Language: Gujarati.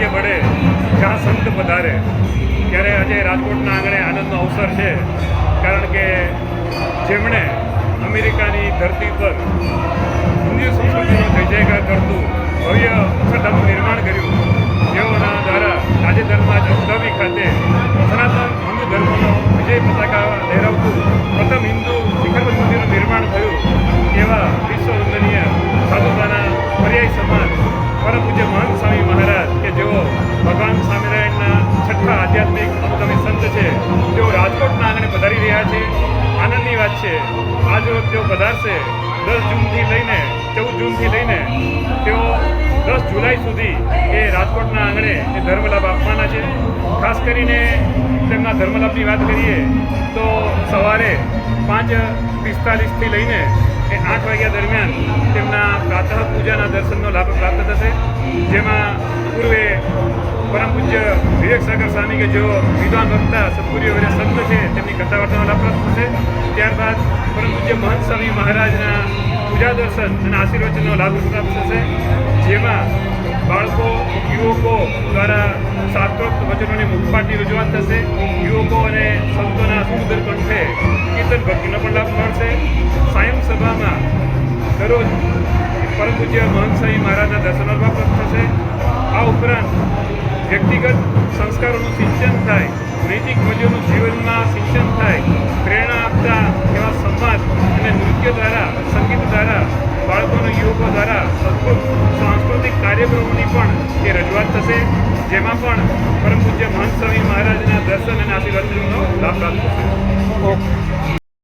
ભાગ્ય મળે જ્યાં સંત વધારે ત્યારે આજે રાજકોટના આંગણે આનંદનો અવસર છે. કારણ કે જેમણે અમેરિકાની ધરતી પર હિન્દુ સંસ્કૃતિનો જય જયકાર કરતું ભવ્ય અક્ષરધામનું નિર્માણ કર્યું જેઓના દ્વારા તાજેતરમાં જ અબુધાબી ખાતે સનાતન હિન્દુ ધર્મનો વિજય પતાકા લહેરાવતું પ્રથમ હિન્દુ શિખર મંદિરનું નિર્માણ થયું. રહ્યા છે. આનંદની વાત છે. આજ જો તેઓ પધારશે. દસ જૂનથી લઈને, ચૌદ જૂનથી લઈને તેઓ દસ જુલાઈ સુધી એ રાજકોટના આંગણે એ ધર્મલાભ આપવાના છે. ખાસ કરીને તેમના ધર્મલાભની વાત કરીએ તો સવારે પાંચ પિસ્તાલીસથી લઈને એ આઠ વાગ્યા દરમિયાન તેમના પ્રાતઃ પૂજાના દર્શનનો લાભ પ્રાપ્ત થશે. જેમાં વિવેક સાગર સ્વામી કે જેઓ વિદ્વાન વક્તા સદગુરુઓ સંત છે, તેમની કથા વાર્તાનો લાભ પ્રાપ્ત થશે. ત્યારબાદ પરંતુ જે મહંત સ્વામી મહારાજના પૂજા દર્શન અને આશીર્વચનનો લાભ પ્રાપ્ત થશે. જેમાં બાળકો, યુવકો દ્વારા શાસ્ત્રોક્ત વચનોની મુખપાટની રજૂઆત થશે. યુવકો અને સંતોના સુંદર કંઠે કીર્તન ભક્તિનો પણ લાભ મળશે. સાયમ સભામાં દરરોજ પરમ પૂજ્ય મહંત સ્વામી મહારાજના દર્શનો પ્રાપ્ત થશે. આ ઉપરાંત વ્યક્તિગત સંસ્કારોનું સિંચન થાય, નૈતિક મૂલ્યોનું જીવનમાં સિંચન થાય, પ્રેરણા આપતા એવા સમાજ અને નૃત્ય દ્વારા, સંગીત દ્વારા, બાળકોના યુવકો દ્વારા અદ્ભુત સાંસ્કૃતિક કાર્યક્રમોની પણ એ રજૂઆત થશે, જેમાં પણ પરમ પૂજ્ય મહંત સ્વામી મહારાજના દર્શન